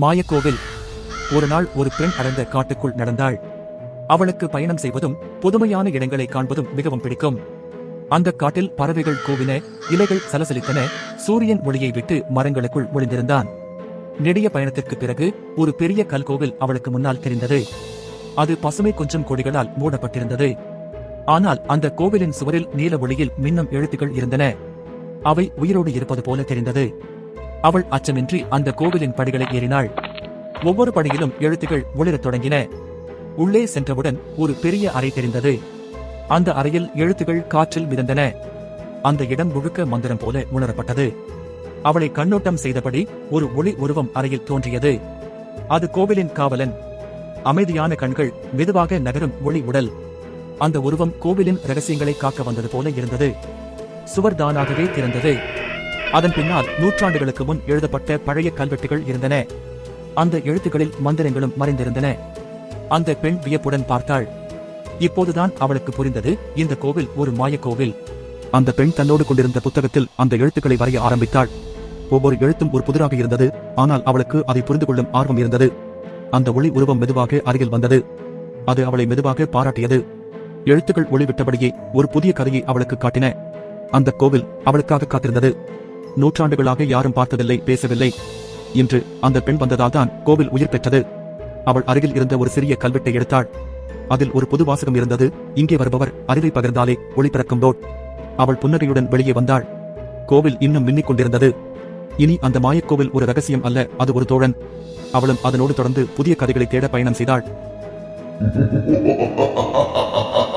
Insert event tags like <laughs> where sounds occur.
மாயக்கோவில். ஒரு நாள் ஒரு பெண் அடர்ந்த காட்டுக்குள் நடந்தாள். அவளுக்கு பயணம் செய்வதும் புதுமையான இடங்களை காண்பதும் மிகவும் பிடிக்கும். அந்த காட்டில் பறவைகள் கூவின இலைகள் சலசலித்தன சூரியன் ஒளியை விட்டு மரங்களுக்குள் ஒளிந்திருந்தான். நெடிய பயணத்திற்கு பிறகு ஒரு பெரிய கல்கோவில் அவளுக்கு முன்னால் தெரிந்தது. அது பசுமை கொஞ்சம் கொடிகளால் மூடப்பட்டிருந்தது. ஆனால் அந்த கோவிலின் சுவரில் நீல ஒளியில் மின்னும் எழுத்துக்கள் இருந்தன. அவை உயிரோடு இருப்பது போல தெரிந்தது. அவள் அச்சமின்றி அந்த கோவிலின் படிகளை ஏறினாள். ஒவ்வொரு படியிலும் எழுத்துகள் ஒளிரத் தொடங்கின. உள்ளே சென்றவுடன் ஒரு பெரிய அறை தெரிந்தது. அந்த அறையில் எழுத்துகள் காற்றில் மிதந்தன. அந்த இடம் முழுக்க மந்திரம் போல உணரப்பட்டது. அவளை கண்ணோட்டம் செய்தபடி ஒரு ஒளி உருவம் அறையில் தோன்றியது. அது கோவிலின் காவலன். அமைதியான கண்கள் மெதுவாக நகரும் ஒளி உடல். அந்த உருவம் கோவிலின் ரகசியங்களை காக்க வந்தது போல இருந்தது. சுவர் தானாகவே திறந்தது. அதன் பின்னால் நூற்றாண்டுகளுக்கு முன் எழுதப்பட்ட பழைய கல்வெட்டுகள் இருந்தன. அந்த எழுத்துக்களில் மந்திரங்களும் மறைந்திருந்தன. அந்த பெண் வியப்புடன் பார்த்தாள். இப்போதுதான் அவளுக்கு புரிந்தது இந்த கோவில் ஒரு மாயக்கோவில் அந்த பெண் தன்னோடு கொண்டிருந்த புத்தகத்தில் அந்த எழுத்துக்களை வரைய ஆரம்பித்தாள். ஒவ்வொரு எழுத்தும் ஒரு புதிராக இருந்தது ஆனால் அவளுக்கு அதை புரிந்து கொள்ளும் ஆர்வம் இருந்தது. அந்த ஒளி உருவம் மெதுவாக அருகில் வந்தது. அது அவளை மெதுவாக பாராட்டியது. எழுத்துக்கள் ஒளிவிட்டபடியே ஒரு புதிய கதையை அவளுக்கு காட்டின. அந்த கோவில் அவளுக்காக காத்திருந்தது. நூற்றாண்டுகளாக யாரும் பார்த்ததில்லை பேசவில்லை இன்று அந்த பெண் வந்ததால் தான் கோவில் உயிர் பெற்றது. அவள் அருகில் இருந்த ஒரு சிறிய கல்வெட்டை எடுத்தாள். அதில் ஒரு புது வாசகம் இருந்தது. இங்கே வருபவர் அறிவை பகிர்ந்தாலே ஒளி பிறக்கும் அவள் புன்னகையுடன் வெளியே வந்தாள். கோவில் இன்னும் மின்னிக் கொண்டிருந்தது. இனி அந்த மாயக்கோவில் ஒரு ரகசியம் அல்ல அது ஒரு தோழன். அவளும் அதனோடு தொடர்ந்து புதிய கதைகளை தேட பயணம் செய்தாள். <laughs>